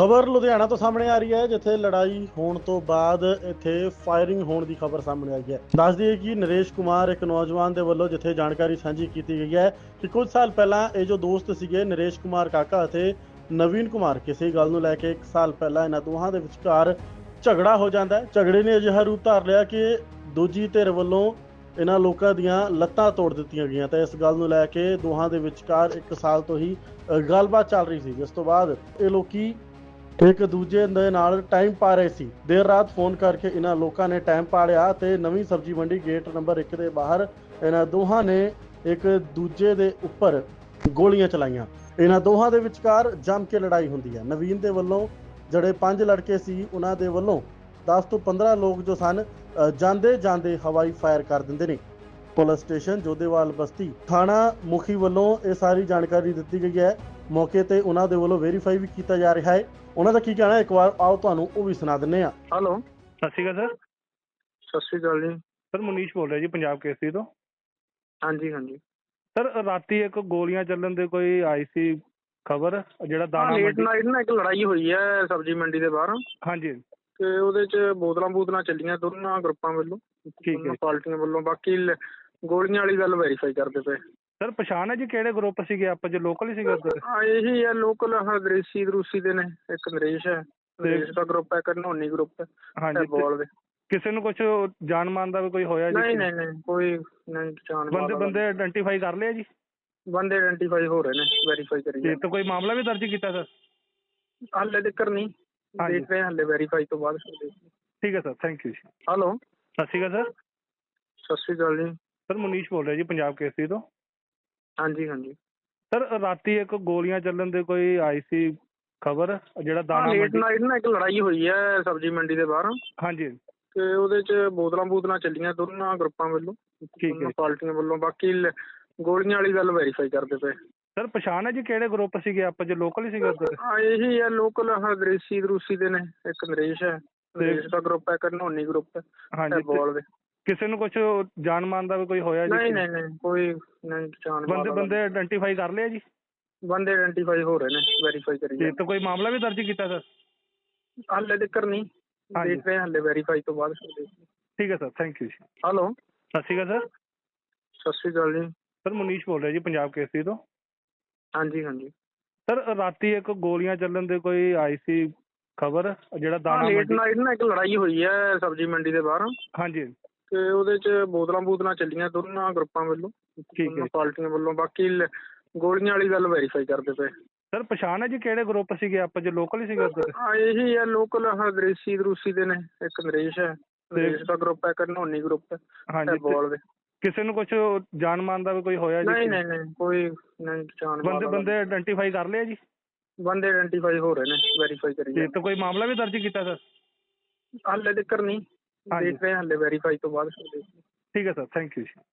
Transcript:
ਖਬਰ ਲੁਧਿਆਣਾ ਤੋਂ ਸਾਹਮਣੇ ਆ ਰਹੀ ਹੈ, ਜਿੱਥੇ ਲੜਾਈ ਹੋਣ ਤੋਂ ਬਾਅਦ ਇੱਥੇ ਫਾਇਰਿੰਗ ਹੋਣ ਦੀ ਖਬਰ ਸਾਹਮਣੇ ਆਈ ਹੈ। ਦੱਸ ਦਈਏ ਕਿ ਨਰੇਸ਼ ਕੁਮਾਰ ਇੱਕ ਨੌਜਵਾਨ ਦੇ ਵੱਲੋਂ ਜਿੱਥੇ ਜਾਣਕਾਰੀ ਸਾਂਝੀ ਕੀਤੀ ਗਈ ਹੈ ਕਿ ਕੁਝ ਸਾਲ ਪਹਿਲਾਂ ਇਹ ਜੋ ਦੋਸਤ ਸੀਗੇ, ਨਰੇਸ਼ ਕੁਮਾਰ ਕਾਕਾ ਅਤੇ ਨਵੀਨ ਕੁਮਾਰ, ਕਿਸੇ ਗੱਲ ਨੂੰ ਲੈ ਕੇ ਇੱਕ ਸਾਲ ਪਹਿਲਾਂ ਇਹਨਾਂ ਦੋਹਾਂ ਦੇ ਵਿਚਕਾਰ ਝਗੜਾ ਹੋ ਜਾਂਦਾ ਹੈ। ਝਗੜੇ ਨੇ ਅਜਿਹਾ ਰੂਪ ਧਾਰ ਲਿਆ ਕਿ ਦੂਜੀ ਧਿਰ ਵੱਲੋਂ ਇਹਨਾਂ ਲੋਕਾਂ ਦੀਆਂ ਲੱਤਾਂ ਤੋੜ ਦਿੱਤੀਆਂ ਗਈਆਂ ਤਾਂ ਇਸ ਗੱਲ ਨੂੰ ਲੈ ਕੇ ਦੋਹਾਂ ਦੇ ਵਿਚਕਾਰ ਇੱਕ ਸਾਲ ਤੋਂ ਹੀ ਗੱਲਬਾਤ ਚੱਲ ਰਹੀ ਸੀ। ਜਿਸ ਤੋਂ ਬਾਅਦ ਇਹ ਲੋਕੀ ਇੱਕ ਦੂਜੇ ਦੇ ਨਾਲ ਟਾਈਮ ਪਾ ਰਹੇ ਸੀ। ਦੇਰ ਰਾਤ ਫੋਨ ਕਰਕੇ ਇਹਨਾਂ ਲੋਕਾਂ ਨੇ ਟਾਈਮ ਪਾ ਲਿਆ ਤੇ ਨਵੀਂ ਸਬਜ਼ੀ ਮੰਡੀ ਗੇਟ ਨੰਬਰ 1 ਦੇ ਬਾਹਰ ਇਹਨਾਂ ਦੋਹਾਂ ਨੇ ਇੱਕ ਦੂਜੇ ਦੇ ਉੱਪਰ ਗੋਲੀਆਂ ਚਲਾਈਆਂ। ਇਹਨਾਂ ਦੋਹਾਂ ਦੇ ਵਿਚਕਾਰ ਜੰਮ ਕੇ ਲੜਾਈ ਹੁੰਦੀ ਹੈ। ਨਵੀਨ ਦੇ ਵੱਲੋਂ ਜਿਹੜੇ ਪੰਜ ਲੜਕੇ ਸੀ, ਉਹਨਾਂ ਦੇ ਵੱਲੋਂ 10 ਤੋਂ 15 ਲੋਕ ਜੋ ਸਨ ਜਾਂਦੇ ਜਾਂਦੇ ਹਵਾਈ ਫਾਇਰ ਕਰ ਦਿੰਦੇ ਨੇ। ਪੁਲਿਸ ਸਟੇਸ਼ਨ ਜੋਧੇਵਾਲ ਬਸਤੀ ਥਾਣਾ ਮੁਖੀ ਵੱਲੋਂ ਇਹ ਸਾਰੀ ਜਾਣਕਾਰੀ ਦਿੱਤੀ ਗਈ ਹੈ। ਮੌਕੇ ਤੇ ਉਹਨਾਂ ਦੇ ਵੱਲੋਂ ਵੈਰੀਫਾਈ ਵੀ ਕੀਤਾ ਜਾ ਰਿਹਾ ਹੈ। ਉਹਨਾਂ ਦਾ ਕੀ ਕਹਿਣਾ ਹੈ? ਇੱਕ ਵਾਰ ਆਓ ਤੁਹਾਨੂੰ ਉਹ ਵੀ ਸੁਣਾ ਦਿੰਨੇ ਆ ਹੈਲੋ ਸਤਿ ਸ਼੍ਰੀ ਅਕਾਲ ਸਰ। ਸਤਿ ਸ਼੍ਰੀ ਅਕਾਲ ਜੀ। ਸਰ ਮਨੀਸ਼ ਬੋਲ ਰਿਹਾ ਜੀ ਪੰਜਾਬ ਕੇਸਰੀ ਤੋਂ। ਹਾਂਜੀ ਹਾਂਜੀ। ਸਰ ਰਾਤੀ ਇੱਕ ਗੋਲੀਆਂ ਚੱਲਣ ਦੇ ਕੋਈ ਆਈ ਸੀ ਖਬਰ? ਜਿਹੜਾ ਦਾਣਾ ਲੇਟ ਮੰਡੀ ਨਾਈਟ ਨਾ ਇੱਕ ਲੜਾਈ ਹੋਈ ਹੈ ਸਬਜ਼ੀ ਮੰਡੀ ਦੇ ਬਾਹਰ। ਹਾਂਜੀ। ਤੇ ਉਹਦੇ ਚ ਬੋਤਲਾਂ ਬੂਤਲਾਂ ਚੱਲੀਆਂ ਦੋਨਾਂ ਗਰੁੱਪਾਂ ਵੱਲੋਂ ਠੀਕ ਹੈ। ਪਾਰਟੀਆਂ ਵੱਲੋਂ। ਬਾਕੀ ਗੋਲੀਆਂ ਵਾਲੀ ਗੱਲ ਵੈਰੀਫਾਈ ਕਰਦੇ ਪਏ। ਸਰ ਪਛਾਣ ਹੈ ਜੀ ਕਿਹੜੇ ਗਰੁੱਪ ਸੀਗੇ? ਆਪਾਂ ਜੇ ਲੋਕਲ ਹੀ ਸੀਗੇ ਉੱਧਰ। ਆ ਇਹੀ ਹੈ ਲੋਕਲ ਹਦਰੇਸੀ ਦਰੂਸੀ ਦੇ ਨੇ। ਇੱਕ ਨਰੇਸ਼ ਹੈ। ਨਰੇਸ਼ ਦਾ ਗਰੁੱਪ ਹੈ ਇੱਕ ਨੋਨੀ ਗਰੁੱਪ ਹੈ। ਹਾਂਜੀ ਤੇ ਦੇ। ਕਿਸੇ ਨੂੰ ਕੁਝ ਜਾਨ ਮਾਨ ਦਾ ਵੀ ਕੋਈ ਹੋਇਆ ਜੀ? ਨਹੀਂ ਨਹੀਂ ਨਹੀਂ ਕੋਈ ਨਹੀਂ ਪਛਾਣ ਬੰਦੇ। ਬੰਦੇ ਆਇਡੈਂਟੀਫਾਈ ਕਰ ਲਿਆ ਜੀ? ਬੰਦੇ ਆਇਡੈਂਟੀਫਾਈ ਹੋ ਰਹੇ ਨੇ ਵੈਰੀਫਾਈ ਕਰੀ ਤੇ ਤਾਂ ਕੋਈ ਮਾਮਲਾ ਵੀ ਦਰਜ ਕੀਤਾ ਸਰ ਹਾਲੇ ਤੱਕ ਨਹੀਂ। ਹਾਂਜੀ। ਦੇਖ ਰਹੇ ਹਾਂ ਹਾਲੇ ਵੈਰੀਫਾਈ ਤੋਂ ਬਾਅਦ ਠੀਕ ਹੈ ਸਰ ਥੈਂਕ ਯੂ ਜੀ। ਹੈਲੋ ਸਤਿ ਸ਼੍ਰੀ ਅਕਾਲ ਸਰ ਸਤਿ ਸ਼੍ਰੀ ਅਕਾਲ ਜੀ। ਸਰ ਮਨੀਸ਼ ਬੋਲ ਰਿਹਾ ਜੀ ਪੰਜਾਬ ਕੇਸਰੀ ਤੋਂ। ਹਾਂਜੀ ਹਾਂਜੀ। ਸਰ ਰਾਤੀ ਇੱਕ ਗੋਲੀਆਂ ਚੱਲਣ ਦੇ ਕੋਈ ਆਈ ਸੀ ਖਬਰ ਜਿਹੜਾ ਦਾਣਾ ਲੇਟ ਮੰਡੀ ਨਾਈਟ ਨਾ ਇੱਕ ਲੜਾਈ ਹੋਈ ਹੈ ਸਬਜ਼ੀ ਮੰਡੀ ਦੇ ਬਾਹਰ। ਹਾਂਜੀ। ਤੇ ਉਹਦੇ ਚ ਬੋਤਲਾਂ ਬੂਤਲਾਂ ਚੱਲੀਆਂ ਦੋਨਾਂ ਗਰੁੱਪਾਂ ਵੱਲੋਂ ਹੈ। ਦੋਨਾਂ ਪਾਰਟੀਆਂ ਵੱਲੋਂ ਬਾਕੀ ਲ- ਗੋਲੀਆਂ ਵਾਲੀ ਗੱਲ ਵੈਰੀਫਾਈ ਕਰਦੇ ਪਏ। ਸਰ ਪਛਾਣ ਹੈ ਜੀ ਕਿਹੜੇ ਗਰੁੱਪ ਸੀਗੇ ਆਪਾਂ ਜੇ ਲੋਕਲ ਹੀ ਸੀਗੇ ਉੱਧਰ? ਆ ਇਹੀ ਹੈ ਲੋਕਲ ਹਦਰੇਸੀ ਦਰੂਸੀ ਦੇ ਨੇ ਇੱਕ ਨਰੇਸ਼ ਹੈ। ਨਰੇਸ਼ ਦਾ ਗਰੁੱਪ ਹੈ ਇੱਕ ਨੋਨੀ ਗਰੁੱਪ ਹੈ ਹਾਂਜੀ ਤੇ ਬੋਲ ਦੇ ਕਿਸੇ ਨੂੰ ਕੁਝ ਜਾਨ ਮਾਨ ਦਾ ਵੀ ਕੋਈ ਹੋਇਆ ਜੀ ਨਹੀਂ ਨਹੀਂ ਨਹੀਂ ਕੋਈ ਨਹੀਂ ਪਛਾਣ ਬੰਦੇ। ਬੰਦੇ ਆਇਡੈਂਟੀਫਾਈ ਕਰ ਲਿਆ ਜੀ? ਬੰਦੇ ਆਇਡੈਂਟੀਫਾਈ ਹੋ ਰਹੇ ਨੇ ਵੈਰੀਫਾਈ ਕਰੀ ਤੇ ਤਾਂ ਕੋਈ ਮਾਮਲਾ ਵੀ ਦਰਜ ਕੀਤਾ ਸਰ? ਹਾਲੇ ਤੱਕ ਨਹੀਂ। ਦੇਖ ਰਹੇ ਹਾਲੇ ਵੈਰੀਫਾਈ ਤੋਂ ਬਾਅਦ ਠੀਕ ਹੈ ਸਰ ਥੈਂਕ ਯੂ ਜੀ। ਹੈਲੋ ਸਤਿ ਸ਼੍ਰੀ ਅਕਾਲ ਸਰ। ਸਤਿ ਸ਼੍ਰੀ ਅਕਾਲ ਜੀ। ਸਰ ਮਨੀਸ਼ ਬੋਲ ਰਿਹਾ ਜੀ ਪੰਜਾਬ ਕੇਸਰੀ ਤੋਂ। ਹਾਂਜੀ ਹਾਂਜੀ। ਸਰ ਰਾਤੀ ਇੱਕ ਗੋਲੀਆਂ ਚੱਲਣ ਦੇ ਕੋਈ ਆਈ ਸੀ ਖਬਰ ਜਿਹੜਾ ਦਾਣਾ ਲੇਟ ਮੰਡੀ ਨਾਈਟ ਨਾ ਇੱਕ ਲੜਾਈ ਹੋਈ ਹੈ ਸਬਜ਼ੀ ਮੰਡੀ ਦੇ ਬਾਹਰ। ਹਾਂਜੀ। ਤੇ ਉਹਦੇ ਚ ਬੋਤਲਾਂ ਬੂਤਲਾਂ ਚੱਲੀਆਂ ਦੋਨਾਂ ਗਰੁੱਪਾਂ ਵੱਲੋਂ ਹੈ। ਦੋਨਾਂ ਪਾਰਟੀਆਂ ਵੱਲੋਂ ਬਾਕੀ ਲ- ਗੋਲੀਆਂ ਵਾਲੀ ਗੱਲ ਵੈਰੀਫਾਈ ਕਰਦੇ ਪਏ। ਸਰ ਪਛਾਣ ਹੈ ਜੀ ਕਿਹੜੇ ਗਰੁੱਪ ਸੀਗੇ ਆਪਾਂ ਜੇ ਲੋਕਲ ਹੀ ਸੀਗੇ ਉੱਧਰ? ਆ ਇਹੀ ਹੈ ਲੋਕਲ ਹਦਰੇਸੀ ਦਰੂਸੀ ਦੇ ਨੇ ਇੱਕ ਨਰੇਸ਼ ਹੈ। ਨਰੇਸ਼ ਦਾ ਗਰੁੱਪ ਹੈ ਇੱਕ ਨੋਨੀ ਗਰੁੱਪ ਹੈ ਹਾਂਜੀ ਤੇ ਬੋਲ ਦੇ। ਕਿਸੇ ਨੂੰ ਕੁਝ ਜਾਨ ਮਾਨ ਦਾ ਵੀ ਕੋਈ ਹੋਇਆ ਨਹੀਂ ਜੀ? ਨਹੀਂ ਨਹੀਂ ਕੋਈ ਨਹੀਂ ਪਛਾਣ ਬੰਦੇ ਵਾਲਾ। ਬੰਦੇ ਆਇਡੈਂਟੀਫਾਈ ਕਰ ਲਿਆ ਜੀ? ਬੰਦੇ ਆਇਡੈਂਟੀਫਾਈ ਹੋ ਰਹੇ ਨੇ ਵੈਰੀਫਾਈ ਕਰੀ ਤੇ ਤਾਂ ਕੋਈ ਮਾਮਲਾ ਵੀ ਦਰਜ ਕੀਤਾ ਸਰ ਹਾਲੇ ਤੱਕ ਨਹੀਂ। ਦੇਖ ਰਹੇ ਹਾਂ ਹਾਲੇ ਵੈਰੀਫਾਈ ਤੋਂ ਬਾਅਦ। ਠੀਕ ਹੈ ਸਰ ਥੈਂਕ ਯੂ ਜੀ।